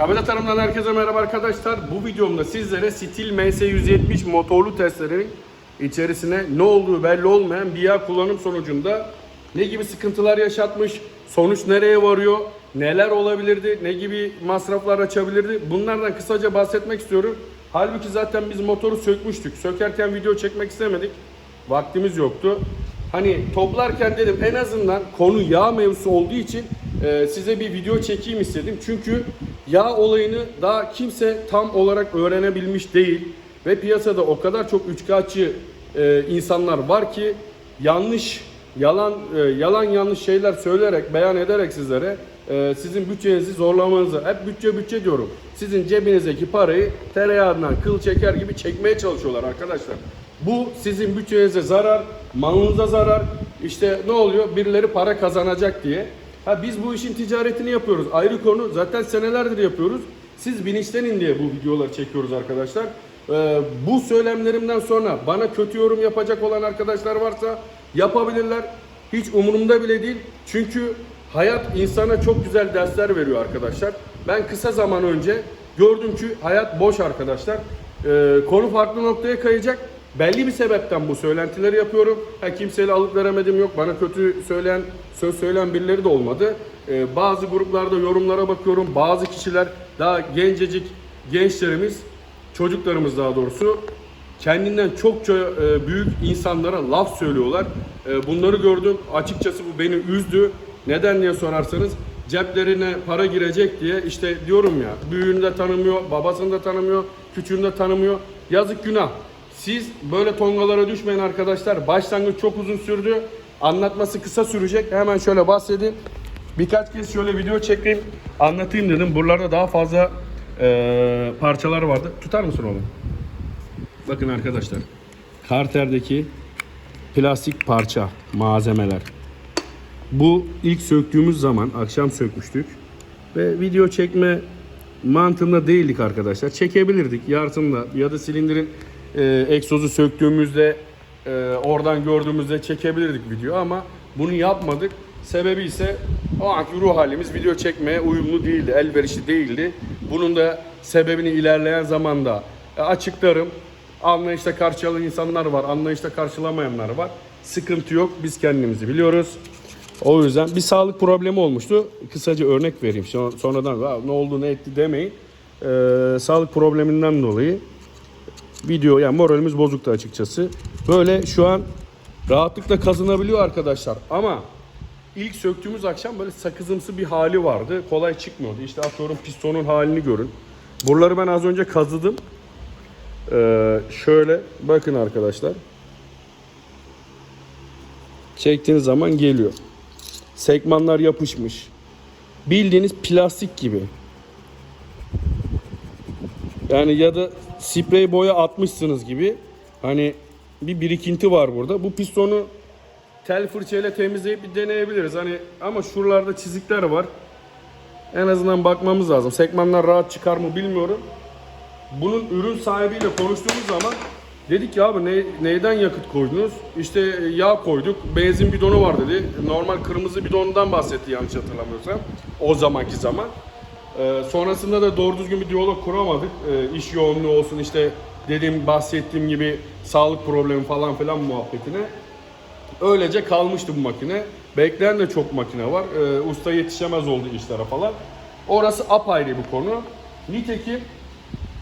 Kabada Tarım'dan herkese merhaba arkadaşlar. Bu videomda sizlere Stil MS170 motorlu testlerin içerisine ne olduğu belli olmayan bir yağ kullanım sonucunda ne gibi sıkıntılar yaşatmış, sonuç nereye varıyor, neler olabilirdi, ne gibi masraflar açabilirdi bunlardan kısaca bahsetmek istiyorum. Halbuki zaten biz motoru sökmüştük. Sökerken video çekmek istemedik. Vaktimiz yoktu. Hani toplarken dedim en azından konu yağ mevzusu olduğu için e, size bir video çekeyim istedim. Çünkü yağ olayını daha kimse tam olarak öğrenebilmiş değil. Ve piyasada o kadar çok üçkağıtçı e, insanlar var ki yanlış, yalan e, yalan yanlış şeyler söyleyerek, beyan ederek sizlere e, sizin bütçenizi zorlamanızı, hep bütçe bütçe diyorum. Sizin cebinizdeki parayı tereyağından kıl çeker gibi çekmeye çalışıyorlar arkadaşlar. Bu sizin bütçenize zarar, malınıza zarar. İşte ne oluyor? Birileri para kazanacak diye. Ha biz bu işin ticaretini yapıyoruz. Ayrı konu. Zaten senelerdir yapıyoruz. Siz bilinçlenin diye bu videoları çekiyoruz arkadaşlar. Ee, bu söylemlerimden sonra bana kötü yorum yapacak olan arkadaşlar varsa yapabilirler. Hiç umurumda bile değil. Çünkü hayat insana çok güzel dersler veriyor arkadaşlar. Ben kısa zaman önce gördüm ki hayat boş arkadaşlar. Ee, konu farklı noktaya kayacak. Belli bir sebepten bu söylentileri yapıyorum. Ha, kimseyle alıp veremedim yok. Bana kötü söyleyen, söz söyleyen birileri de olmadı. Ee, bazı gruplarda yorumlara bakıyorum. Bazı kişiler daha gencecik gençlerimiz, çocuklarımız daha doğrusu kendinden çokça e, büyük insanlara laf söylüyorlar. E, bunları gördüm. Açıkçası bu beni üzdü. Neden diye sorarsanız ceplerine para girecek diye işte diyorum ya büyüğünü de tanımıyor, babasını da tanımıyor, küçüğünü de tanımıyor. Yazık günah. Siz böyle tongalara düşmeyin arkadaşlar. Başlangıç çok uzun sürdü. Anlatması kısa sürecek. Hemen şöyle bahsedeyim. Birkaç kez şöyle video çekeyim, anlatayım dedim. Buralarda daha fazla e, parçalar vardı. Tutar mısın oğlum? Bakın arkadaşlar. Karter'deki plastik parça, malzemeler. Bu ilk söktüğümüz zaman akşam sökmüştük. Ve video çekme mantığında değildik arkadaşlar. Çekebilirdik yarısında ya da silindirin e, egzozu söktüğümüzde e, oradan gördüğümüzde çekebilirdik video ama bunu yapmadık. Sebebi ise o anki ruh halimiz video çekmeye uyumlu değildi, elverişli değildi. Bunun da sebebini ilerleyen zamanda e, açıklarım. Anlayışla karşılayan insanlar var, anlayışla karşılamayanlar var. Sıkıntı yok, biz kendimizi biliyoruz. O yüzden bir sağlık problemi olmuştu. Kısaca örnek vereyim. Sonra- Sonradan "Aa, ne oldu ne etti demeyin. Ee, sağlık probleminden dolayı video yani moralimiz bozuktu açıkçası. Böyle şu an rahatlıkla kazanabiliyor arkadaşlar. Ama ilk söktüğümüz akşam böyle sakızımsı bir hali vardı. Kolay çıkmıyordu. İşte atıyorum pistonun halini görün. Buraları ben az önce kazıdım. Ee, şöyle bakın arkadaşlar. Çektiğiniz zaman geliyor. Sekmanlar yapışmış. Bildiğiniz plastik gibi. Yani ya da sprey boya atmışsınız gibi. Hani bir birikinti var burada. Bu pistonu tel fırçayla temizleyip bir deneyebiliriz. Hani ama şuralarda çizikler var. En azından bakmamız lazım. Sekmanlar rahat çıkar mı bilmiyorum. Bunun ürün sahibiyle konuştuğumuz zaman dedik ki abi ne, neyden yakıt koydunuz? İşte yağ koyduk. Benzin bidonu var dedi. Normal kırmızı bidondan bahsetti yanlış hatırlamıyorsam. O zamanki zaman. Ee, sonrasında da doğru düzgün bir diyalog kuramadık. Ee, iş yoğunluğu olsun işte dediğim bahsettiğim gibi sağlık problemi falan filan muhabbetine. Öylece kalmıştı bu makine. Bekleyen de çok makine var. Ee, usta yetişemez oldu işlere falan. Orası apayrı bir konu. Nitekim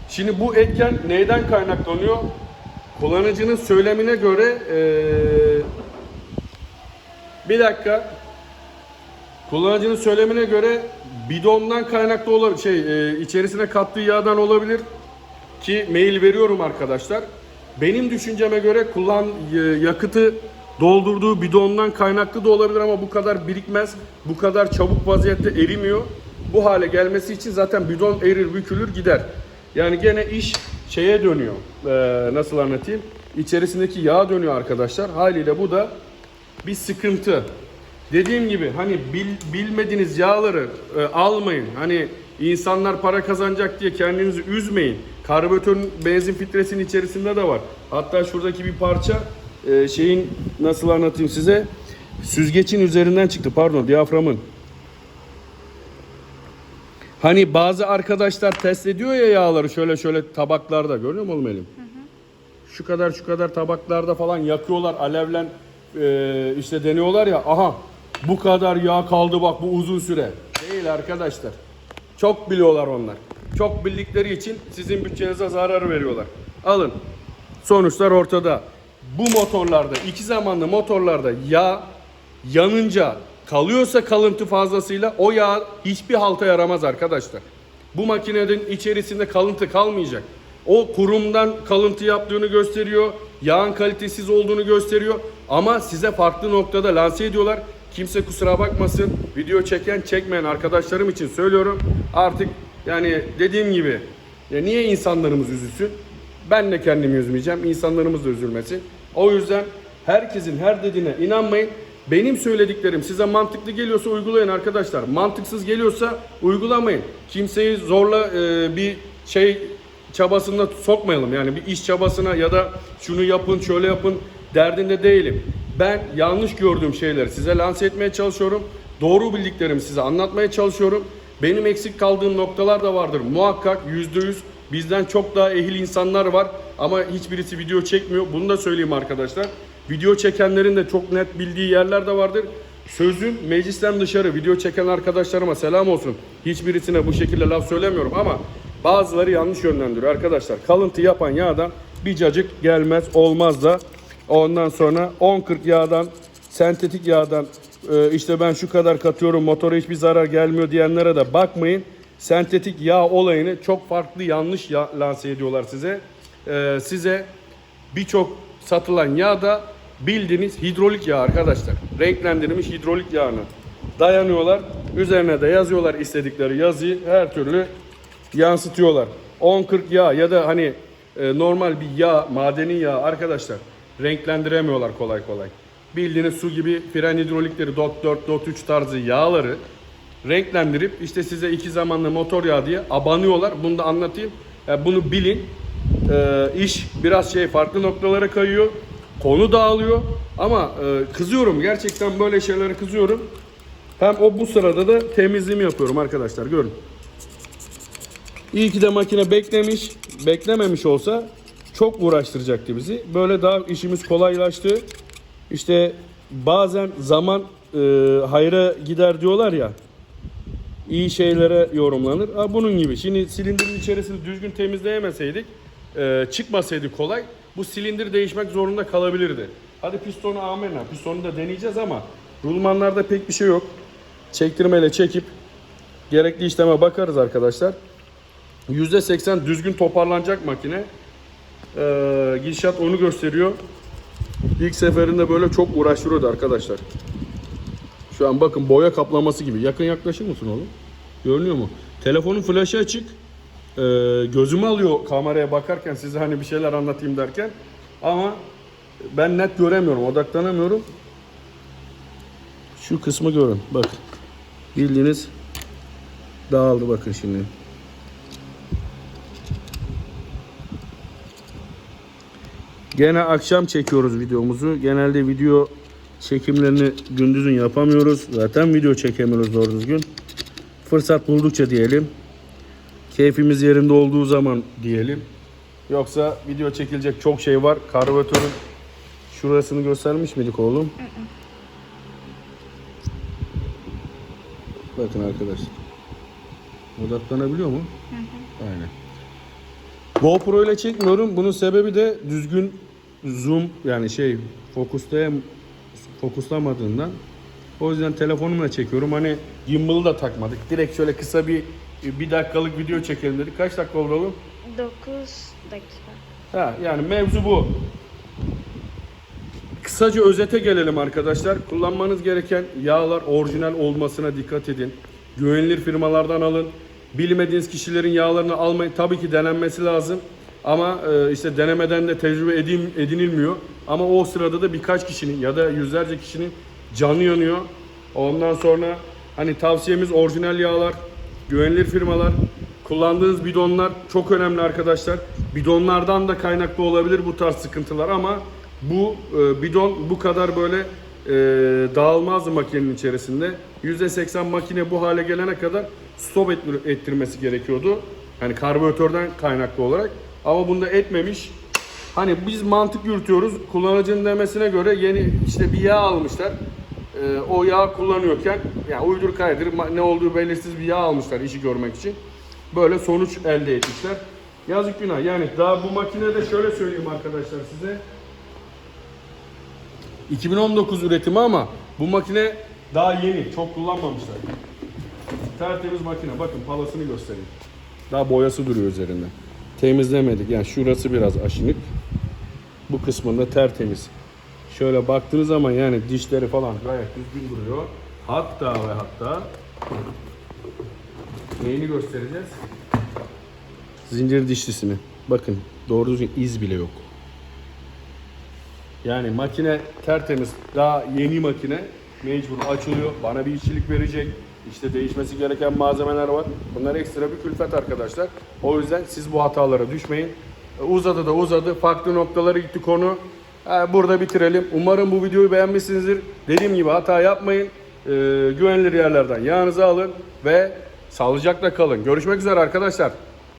şimdi bu etken neyden kaynaklanıyor? Kullanıcının söylemine göre ee, bir dakika Kullanıcının söylemine göre bidondan kaynaklı olabilir. Şey, e, içerisine kattığı yağdan olabilir ki mail veriyorum arkadaşlar. Benim düşünceme göre kullan e, yakıtı doldurduğu bidondan kaynaklı da olabilir ama bu kadar birikmez. Bu kadar çabuk vaziyette erimiyor. Bu hale gelmesi için zaten bidon erir, bükülür, gider. Yani gene iş şeye dönüyor. E, nasıl anlatayım? İçerisindeki yağ dönüyor arkadaşlar. Haliyle bu da bir sıkıntı. Dediğim gibi hani bil, bilmediğiniz yağları e, almayın. Hani insanlar para kazanacak diye kendinizi üzmeyin. Karbüratörün benzin filtresinin içerisinde de var. Hatta şuradaki bir parça e, şeyin nasıl anlatayım size? Süzgecin üzerinden çıktı. Pardon, diyaframın. Hani bazı arkadaşlar test ediyor ya yağları şöyle şöyle tabaklarda görüyor musun oğlum elim? Şu kadar şu kadar tabaklarda falan yakıyorlar alevlen e, işte deniyorlar ya aha bu kadar yağ kaldı bak bu uzun süre. Değil arkadaşlar. Çok biliyorlar onlar. Çok bildikleri için sizin bütçenize zarar veriyorlar. Alın. Sonuçlar ortada. Bu motorlarda, iki zamanlı motorlarda yağ yanınca kalıyorsa kalıntı fazlasıyla o yağ hiçbir halta yaramaz arkadaşlar. Bu makinenin içerisinde kalıntı kalmayacak. O kurumdan kalıntı yaptığını gösteriyor. Yağın kalitesiz olduğunu gösteriyor. Ama size farklı noktada lanse ediyorlar. Kimse kusura bakmasın. Video çeken çekmeyen arkadaşlarım için söylüyorum. Artık yani dediğim gibi ya niye insanlarımız üzülsün? Ben de kendimi üzmeyeceğim. insanlarımız da üzülmesin. O yüzden herkesin her dediğine inanmayın. Benim söylediklerim size mantıklı geliyorsa uygulayın arkadaşlar. Mantıksız geliyorsa uygulamayın. Kimseyi zorla e, bir şey çabasına sokmayalım. Yani bir iş çabasına ya da şunu yapın, şöyle yapın derdinde değilim. Ben yanlış gördüğüm şeyleri size lanse etmeye çalışıyorum. Doğru bildiklerimi size anlatmaya çalışıyorum. Benim eksik kaldığım noktalar da vardır. Muhakkak yüzde yüz bizden çok daha ehil insanlar var. Ama hiçbirisi video çekmiyor. Bunu da söyleyeyim arkadaşlar. Video çekenlerin de çok net bildiği yerler de vardır. Sözüm meclisten dışarı video çeken arkadaşlarıma selam olsun. Hiçbirisine bu şekilde laf söylemiyorum ama bazıları yanlış yönlendiriyor arkadaşlar. Kalıntı yapan yağdan bir cacık gelmez olmaz da ondan sonra 10-40 yağdan sentetik yağdan e, işte ben şu kadar katıyorum motora hiçbir zarar gelmiyor diyenlere de bakmayın. Sentetik yağ olayını çok farklı yanlış ya- lanse ediyorlar size. E, size birçok satılan yağ da bildiğiniz hidrolik yağ arkadaşlar. Renklendirilmiş hidrolik yağını dayanıyorlar. Üzerine de yazıyorlar istedikleri yazıyı her türlü yansıtıyorlar. 10-40 yağ ya da hani e, normal bir yağ, madeni yağ arkadaşlar renklendiremiyorlar kolay kolay. Bildiğiniz su gibi fren hidrolikleri DOT 4, DOT 3 tarzı yağları renklendirip işte size iki zamanlı motor yağı diye abanıyorlar. Bunu da anlatayım. Yani bunu bilin. Ee, iş biraz şey farklı noktalara kayıyor. Konu dağılıyor. Ama e, kızıyorum. Gerçekten böyle şeylere kızıyorum. Hem o bu sırada da temizliğimi yapıyorum arkadaşlar. Görün. İyi ki de makine beklemiş. Beklememiş olsa çok uğraştıracaktı bizi. Böyle daha işimiz kolaylaştı. İşte bazen zaman e, hayra gider diyorlar ya. İyi şeylere yorumlanır. Ha, bunun gibi. Şimdi silindirin içerisini düzgün temizleyemeseydik, e, çıkmasaydı kolay, bu silindir değişmek zorunda kalabilirdi. Hadi pistonu amenna. Pistonu da deneyeceğiz ama rulmanlarda pek bir şey yok. Çektirmeyle çekip gerekli işleme bakarız arkadaşlar. %80 düzgün toparlanacak makine. Ee, gidişat onu gösteriyor. İlk seferinde böyle çok uğraştırıyordu arkadaşlar. Şu an bakın boya kaplaması gibi. Yakın yaklaşır mısın oğlum? Görünüyor mu? Telefonun flaşı açık. Ee, gözümü alıyor kameraya bakarken size hani bir şeyler anlatayım derken. Ama ben net göremiyorum, odaklanamıyorum. Şu kısmı görün. Bak. Bildiğiniz dağıldı bakın şimdi. Gene akşam çekiyoruz videomuzu. Genelde video çekimlerini gündüzün yapamıyoruz. Zaten video çekemiyoruz doğru düzgün. Fırsat buldukça diyelim. Keyfimiz yerinde olduğu zaman diyelim. Yoksa video çekilecek çok şey var. Karbüratörün şurasını göstermiş miydik oğlum? Bakın arkadaşlar. Odaklanabiliyor mu? Aynen. GoPro ile çekmiyorum. Bunun sebebi de düzgün zoom yani şey fokuslayam fokuslamadığından. O yüzden telefonumla çekiyorum. Hani gimbal'ı da takmadık. Direkt şöyle kısa bir bir dakikalık video çekelim dedik. Kaç dakika oldu oğlum? 9 dakika. Ha yani mevzu bu. Kısaca özete gelelim arkadaşlar. Kullanmanız gereken yağlar orijinal olmasına dikkat edin. Güvenilir firmalardan alın. Bilmediğiniz kişilerin yağlarını almayın. Tabii ki denenmesi lazım. Ama e, işte denemeden de tecrübe edin, edinilmiyor. Ama o sırada da birkaç kişinin ya da yüzlerce kişinin canı yanıyor. Ondan sonra hani tavsiyemiz orijinal yağlar, güvenilir firmalar, kullandığınız bidonlar çok önemli arkadaşlar. Bidonlardan da kaynaklı olabilir bu tarz sıkıntılar ama bu e, bidon bu kadar böyle dağılmazdı makinenin içerisinde. %80 makine bu hale gelene kadar stop ettir- ettirmesi gerekiyordu. Hani karbüratörden kaynaklı olarak. Ama bunda etmemiş. Hani biz mantık yürütüyoruz. Kullanıcının demesine göre yeni işte bir yağ almışlar. Ee, o yağ kullanıyorken yani uydur kaydır ne olduğu belirsiz bir yağ almışlar işi görmek için. Böyle sonuç elde etmişler. Yazık günah. Yani daha bu makinede şöyle söyleyeyim arkadaşlar size. 2019 üretimi ama bu makine daha yeni. Çok kullanmamışlar. Tertemiz makine. Bakın palasını göstereyim. Daha boyası duruyor üzerinde. Temizlemedik. Yani şurası biraz aşınık. Bu kısmında tertemiz. Şöyle baktığınız zaman yani dişleri falan gayet düzgün duruyor. Hatta ve hatta neyini göstereceğiz? Zincir dişlisini. Bakın doğru düzgün iz bile yok. Yani makine tertemiz. Daha yeni makine. Mecbur açılıyor. Bana bir işçilik verecek. İşte değişmesi gereken malzemeler var. Bunlar ekstra bir külfet arkadaşlar. O yüzden siz bu hatalara düşmeyin. E, Uzadı da uzadı. Farklı noktalara gitti konu. E, Burada bitirelim. Umarım bu videoyu beğenmişsinizdir. Dediğim gibi hata yapmayın. E, güvenilir yerlerden yağınızı alın ve sağlıcakla kalın. Görüşmek üzere arkadaşlar.